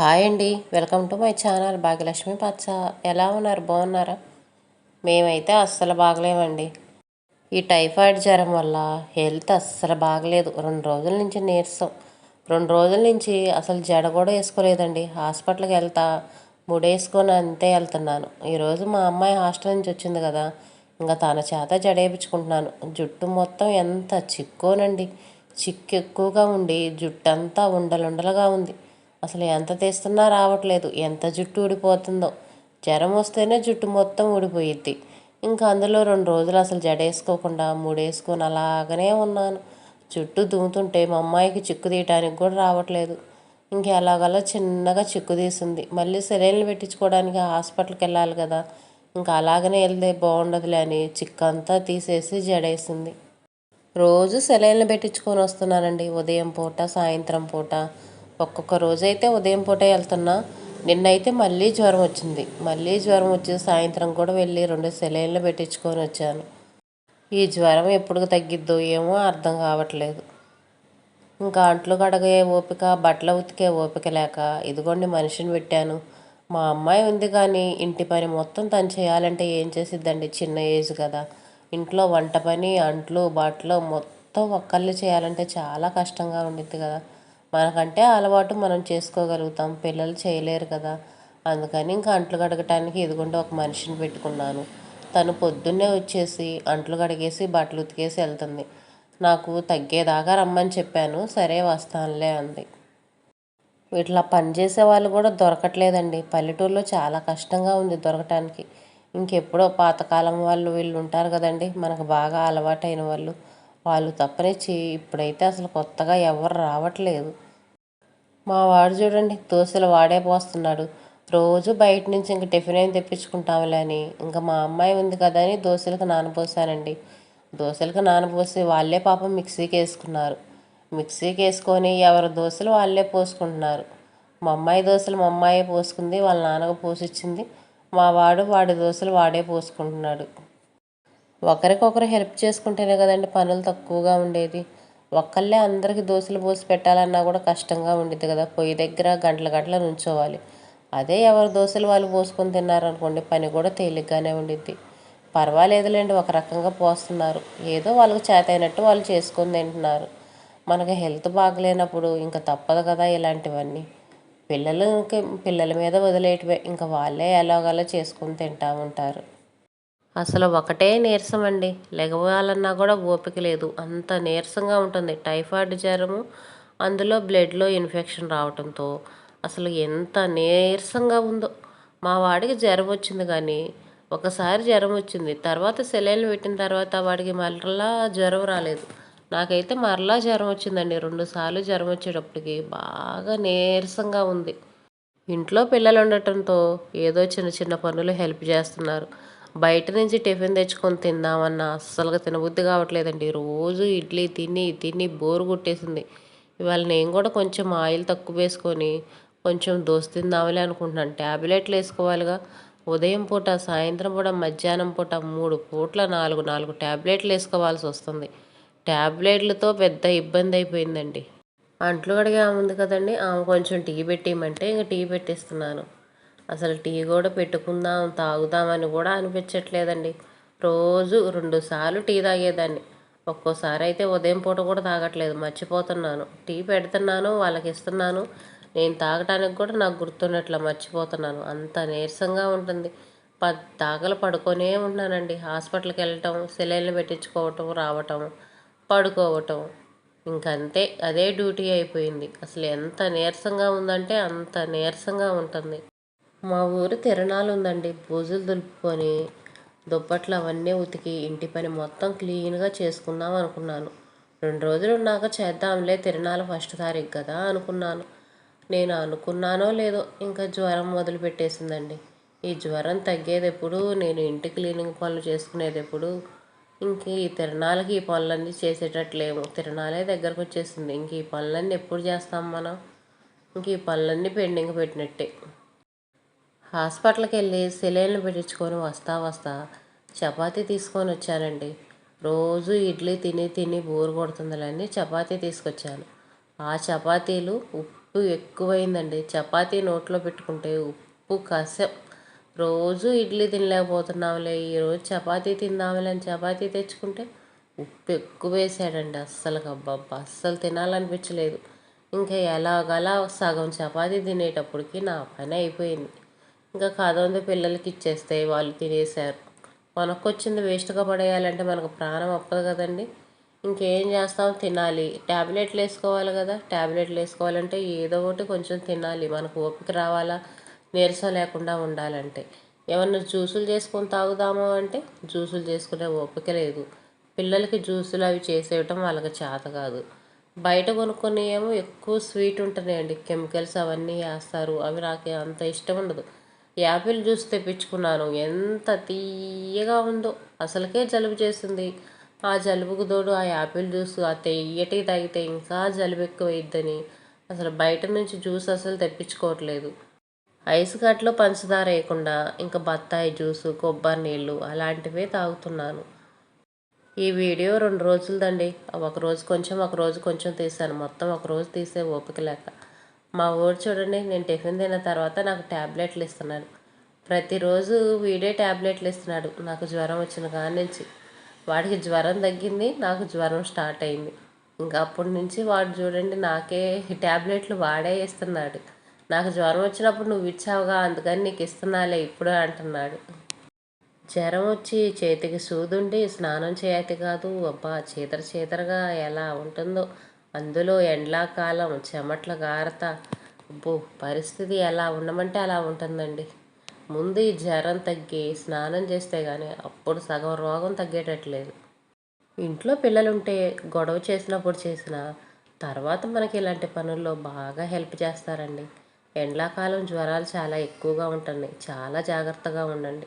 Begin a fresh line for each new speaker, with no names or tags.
Hi అండి. Welcome to my channel Bhagyalakshmi పచ్చ ఎలా ఉన్నారు? బాగున్నారా? మేమైతే అస్సలు బాగలేమండి. ఈ టైఫాయిడ్ జ్వరం వల్ల హెల్త్ అస్సలు బాగలేదు. రెండు రోజుల నుంచి నీరసం. రెండు రోజుల నుంచి అసలు జడ కూడా వేసుకోలేదండి. హాస్పిటల్కి వెళ్తా ముడేసుకొని అంతే వెళ్తున్నాను. ఈరోజు మా అమ్మాయి హాస్టల్ నుంచి వచ్చింది కదా. ఇంకా తన చేత జడేపించుకుంటున్నాను జుట్టు మొత్తం ఎంత చిక్కోనండి. చిక్కు ఎక్కువగా ఉండి జుట్టు అంతా ఉండలుండలుగా ఉంది. అసలు ఎంత తీస్తున్నా రావట్లేదు. ఎంత జుట్టు ఊడిపోతుందో. జ్వరం వస్తేనే జుట్టు మొత్తం ఊడిపోయిద్ది. ఇంకా అందులో రెండు రోజులు అసలు జడేసుకోకుండా మూడేసుకొని అలాగనే ఉన్నాను. జుట్టు దుమ్ముతుంటే మా అమ్మాయికి చిక్కు తీయటానికి కూడా రావట్లేదు. ఇంకా ఎలాగలా చిన్నగా చిక్కు తీసింది. మళ్ళీ సెలైన్లు పెట్టించుకోవడానికి హాస్పిటల్కి వెళ్ళాలి కదా. ఇంకా అలాగనే వెళ్తే బాగుండదులే అని చిక్కంతా తీసేసి జడేసింది. రోజు సెలైన్లు పెట్టించుకొని వస్తున్నానండి. ఉదయం పూట సాయంత్రం పూట. ఒక్కొక్క రోజైతే ఉదయం పూట వెళ్తున్నా. నిన్నైతే మళ్ళీ జ్వరం వచ్చింది. మళ్ళీ జ్వరం వచ్చి సాయంత్రం కూడా వెళ్ళి రెండు సెలైన్లు పెట్టించుకొని వచ్చాను. ఈ జ్వరం ఎప్పుడు తగ్గిద్దో ఏమో అర్థం కావట్లేదు. ఇంకా అంట్లు కడగే ఓపిక బట్టలు ఉతికే ఓపిక లేక ఇదిగోండి మనిషిని పెట్టాను. మా అమ్మాయి ఉంది కానీ ఇంటి పని మొత్తం తను చేయాలంటే ఏం చేసిద్దండి? చిన్న ఏజ్ కదా. ఇంట్లో వంట పని అంట్లు బట్టలు మొత్తం ఒక్కళ్ళు చేయాలంటే చాలా కష్టంగా ఉండిద్ది కదా. మనకంటే అలవాటు మనం చేసుకోగలుగుతాం. పిల్లలు చేయలేరు కదా. అందుకని ఇంకా అంట్లు కడగటానికి ఇదిగోండి ఒక మనిషిని పెట్టుకున్నాను. తను పొద్దున్నే వచ్చేసి అంట్లు కడిగేసి బట్టలు ఉతికేసి వెళ్తుంది. నాకు తగ్గేదాకా రమ్మని చెప్పాను. సరే వస్తానులే అంది. ఇట్లా పనిచేసే వాళ్ళు కూడా దొరకట్లేదండి. పల్లెటూరులో చాలా కష్టంగా ఉంది దొరకటానికి. ఇంకెప్పుడో పాతకాలం వాళ్ళు వీళ్ళు ఉంటారు కదండి. మనకు బాగా అలవాటైన వాళ్ళు. వాళ్ళు తప్పనిచ్చి ఇప్పుడైతే అసలు కొత్తగా ఎవరు రావట్లేదు. మా వాడు చూడండి దోశలు వాడే పోస్తున్నాడు. రోజు బయట నుంచి ఇంక టిఫిన్ ఏం తెప్పించుకుంటాంలే అని. ఇంకా మా అమ్మాయి ఉంది కదా అని దోశలకు నానపోసానండి దోశలకు నానపోసి వాళ్ళే పాపం మిక్సీకి వేసుకున్నారు. మిక్సీకి వేసుకొని ఎవరి దోశలు వాళ్ళే పోసుకుంటున్నారు. మా అమ్మాయి దోశలు మా అమ్మాయి పోసుకుంది వాళ్ళ నాన్నకు పోసిచ్చింది. మా వాడు వాడి దోశలు వాడే పోసుకుంటున్నాడు. ఒకరికొకరు హెల్ప్ చేసుకుంటేనే కదండి పనులు తక్కువగా ఉండేది. ఒక్కళ్ళే అందరికి దోశలు పోసి పెట్టాలన్నా కూడా కష్టంగా ఉండిద్ది కదా. పొయ్యి దగ్గర గంటల గంటల నుంచోవాలి. అదే ఎవరు దోశలు వాళ్ళు పోసుకొని తిన్నారనుకోండి పని కూడా తేలిగ్గానే ఉండిద్ది. పర్వాలేదులేండి ఒక రకంగా పోస్తున్నారు. ఏదో వాళ్ళకి చేత అయినట్టు వాళ్ళు చేసుకొని తింటున్నారు. మనకి హెల్త్ బాగలేనప్పుడు ఇంకా తప్పదు కదా ఇలాంటివన్నీ. పిల్లలకి పిల్లల మీద వదిలేయటమే. ఇంకా వాళ్ళే ఎలాగలా చేసుకొని తింటూ ఉంటారు. అసలు ఒకటే నీరసం అండి. లెగవాలన్నా కూడా ఓపిక లేదు. అంత నీరసంగా ఉంటుంది. టైఫాయిడ్ జ్వరము అందులో బ్లడ్లో ఇన్ఫెక్షన్ రావడంతో అసలు ఎంత నీరసంగా ఉందో. మా వాడికి జ్వరం వచ్చింది కానీ ఒకసారి జ్వరం వచ్చింది. తర్వాత సెలైన్లు పెట్టిన తర్వాత వాడికి మరలా జ్వరం రాలేదు. నాకైతే మరలా జ్వరం వచ్చిందండి. రెండుసార్లు జ్వరం వచ్చేటప్పటికి బాగా నీరసంగా ఉంది. ఇంట్లో పిల్లలు ఉండటంతో ఏదో చిన్న చిన్న పనులు హెల్ప్ చేస్తున్నారు. బయట నుంచి టిఫిన్ తెచ్చుకొని తిందామన్నా అస్సలుగా తినబుద్ధి కావట్లేదండి. రోజు ఇడ్లీ తిని తిని బోరు కొట్టేసింది. ఇవాళ నేను కూడా కొంచెం ఆయిల్ తక్కువ వేసుకొని కొంచెం దోశ తిందామలే అనుకుంటున్నాను. ట్యాబ్లెట్లు వేసుకోవాలిగా. ఉదయం పూట సాయంత్రం పూట మధ్యాహ్నం పూట మూడు పూట్ల నాలుగు నాలుగు ట్యాబ్లెట్లు వేసుకోవాల్సి వస్తుంది. ట్యాబ్లెట్లతో పెద్ద ఇబ్బంది అయిపోయిందండి. అంట్లు కడిగే ఉంది కదండి. ఆమె కొంచెం టీ పెట్టేయమంటే ఇంకా టీ పెట్టేస్తున్నాను. అసలు టీ కూడా పెట్టుకుందాం తాగుదామని కూడా అనిపించట్లేదండి. రోజు రెండు సార్లు టీ తాగేదాన్ని. ఒక్కోసారి అయితే ఉదయం పూట కూడా తాగట్లేదు మర్చిపోతున్నాను. టీ పెడుతున్నాను వాళ్ళకి ఇస్తున్నాను నేను తాగటానికి కూడా నాకు గుర్తున్నట్లు మర్చిపోతున్నాను. అంత నీరసంగా ఉంటుంది. తాగలు పడుకొనే ఉన్నానండి. హాస్పిటల్కి వెళ్ళటం సెలైన్లు పెట్టించుకోవటం రావటం పడుకోవటం. ఇంకంతే అదే డ్యూటీ అయిపోయింది. అసలు ఎంత నీరసంగా ఉందంటే అంత నీరసంగా ఉంటుంది. మా ఊరు తిరణాలు ఉందండి పూజలు దులుపుకొని దుప్పట్లు అవన్నీ ఉతికి ఇంటి పని మొత్తం క్లీన్గా చేసుకుందాం అనుకున్నాను. రెండు రోజులు ఉన్నాక చేద్దాంలే తిరణాలు ఫస్ట్ తారీఖు కదా అనుకున్నాను. నేను అనుకున్నానో లేదో ఇంకా జ్వరం మొదలు పెట్టేసిందండి. ఈ జ్వరం తగ్గేది ఎప్పుడు నేను ఇంటి క్లీనింగ్ పనులు చేసుకునేది ఎప్పుడు ఇంక ఈ తిరణాలకి ఈ పనులన్నీ చేసేటట్లేము. తిరణాలే దగ్గరకు వచ్చేసింది ఇంక ఈ పనులన్నీ ఎప్పుడు చేస్తాం మనం? ఇంక ఈ పనులన్నీ పెండింగ్ పెట్టినట్టే. హాస్పిటల్కి వెళ్ళి సెలైన్లు పెట్టించుకొని వస్తా వస్తా చపాతీ తీసుకొని వచ్చానండి. రోజు ఇడ్లీ తిని తిని బోరు కొడుతుందని చపాతీ తీసుకొచ్చాను. ఆ చపాతీలు ఉప్పు ఎక్కువైందండి. చపాతీ నోట్లో పెట్టుకుంటే ఉప్పు కసం. రోజు ఇడ్లీ తినలేకపోతున్నాంలే ఈరోజు చపాతీ తిందాంలే అని చపాతీ తెచ్చుకుంటే ఉప్పు ఎక్కువ వేసాడండి అస్సలు అబ్బబ్బా అస్సలు తినాలనిపించలేదు. ఇంకా ఎలాగలా సగం చపాతీ తినేటప్పటికి నా పని అయిపోయింది. ఇంకా కథ పిల్లలకి ఇచ్చేస్తే వాళ్ళు తినేశారు. మనకొచ్చింది వేస్ట్గా పడేయాలంటే మనకు ప్రాణం ఒప్పదు కదండి. ఇంకేం చేస్తాం? తినాలి. ట్యాబ్లెట్లు వేసుకోవాలి కదా. ట్యాబ్లెట్లు వేసుకోవాలంటే ఏదో ఒకటి కొంచెం తినాలి. మనకు ఓపిక రావాలా? నీరసం లేకుండా ఉండాలంటే. ఏమన్నా జ్యూసులు చేసుకొని తాగుదాము అంటే జ్యూసులు చేసుకునే ఓపిక లేదు. పిల్లలకి జ్యూసులు అవి చేసేయటం వాళ్ళకి చేత కాదు. బయట కొనుక్కొని ఏమో ఎక్కువ స్వీట్ ఉంటున్నాయండి. కెమికల్స్ అవన్నీ వేస్తారు. అవి నాకు అంత ఇష్టం ఉండదు. యాపిల్ జ్యూస్ తెప్పించుకున్నాను. ఎంత తీయగా ఉందో. అసలుకే జలుబు చేస్తుంది ఆ జలుబుకు తోడు ఆ యాపిల్ జ్యూస్ ఆ తెయ్యటి తాగితే ఇంకా జలుబు ఎక్కువైద్దని. అసలు బయట నుంచి జ్యూస్ అసలు తెప్పించుకోవట్లేదు. ఐస్ గట్లో పంచదార వేయకుండా ఇంకా బత్తాయి జ్యూసు కొబ్బరి నీళ్ళు అలాంటివే తాగుతున్నాను. ఈ వీడియో రెండు రోజులదండి. ఒక రోజు కొంచెం ఒక రోజు కొంచెం తీసాను మొత్తం ఒక రోజు తీసే ఓపిక లేక. మా ఊరు చూడండి నేను టిఫిన్ తిన్న తర్వాత నాకు ట్యాబ్లెట్లు ఇస్తున్నాడు. ప్రతిరోజు వీడే ట్యాబ్లెట్లు ఇస్తున్నాడు. నాకు జ్వరం వచ్చిన కాడి నుంచి. వాడికి జ్వరం తగ్గింది నాకు జ్వరం స్టార్ట్ అయింది. ఇంకా అప్పటి నుంచి వాడు చూడండి నాకే ట్యాబ్లెట్లు వాడే ఇస్తున్నాడు. నాకు జ్వరం వచ్చినప్పుడు నువ్వు ఇచ్చావుగా అందుకని నీకు ఇస్తున్నాలే ఇప్పుడు అంటున్నాడు. జ్వరం వచ్చి చేతికి సూదుండి స్నానం చేయతి కాదు. అబ్బా చీతర చీతరగా ఎలా ఉంటుందో. అందులో ఎండాకాలం చెమట్ల గారత. అబ్బో పరిస్థితి ఎలా ఉండమంటే అలా ఉంటుందండి. ముందు ఈ జ్వరం తగ్గి స్నానం చేస్తే కానీ అప్పుడు సగం రోగం తగ్గేటట్లేదు. ఇంట్లో పిల్లలుంటే గొడవ చేసినప్పుడు చేసిన తర్వాత మనకి ఇలాంటి పనుల్లో బాగా హెల్ప్ చేస్తారండి. ఎండాకాలం జ్వరాలు చాలా ఎక్కువగా ఉంటున్నాయి. చాలా జాగ్రత్తగా ఉండండి.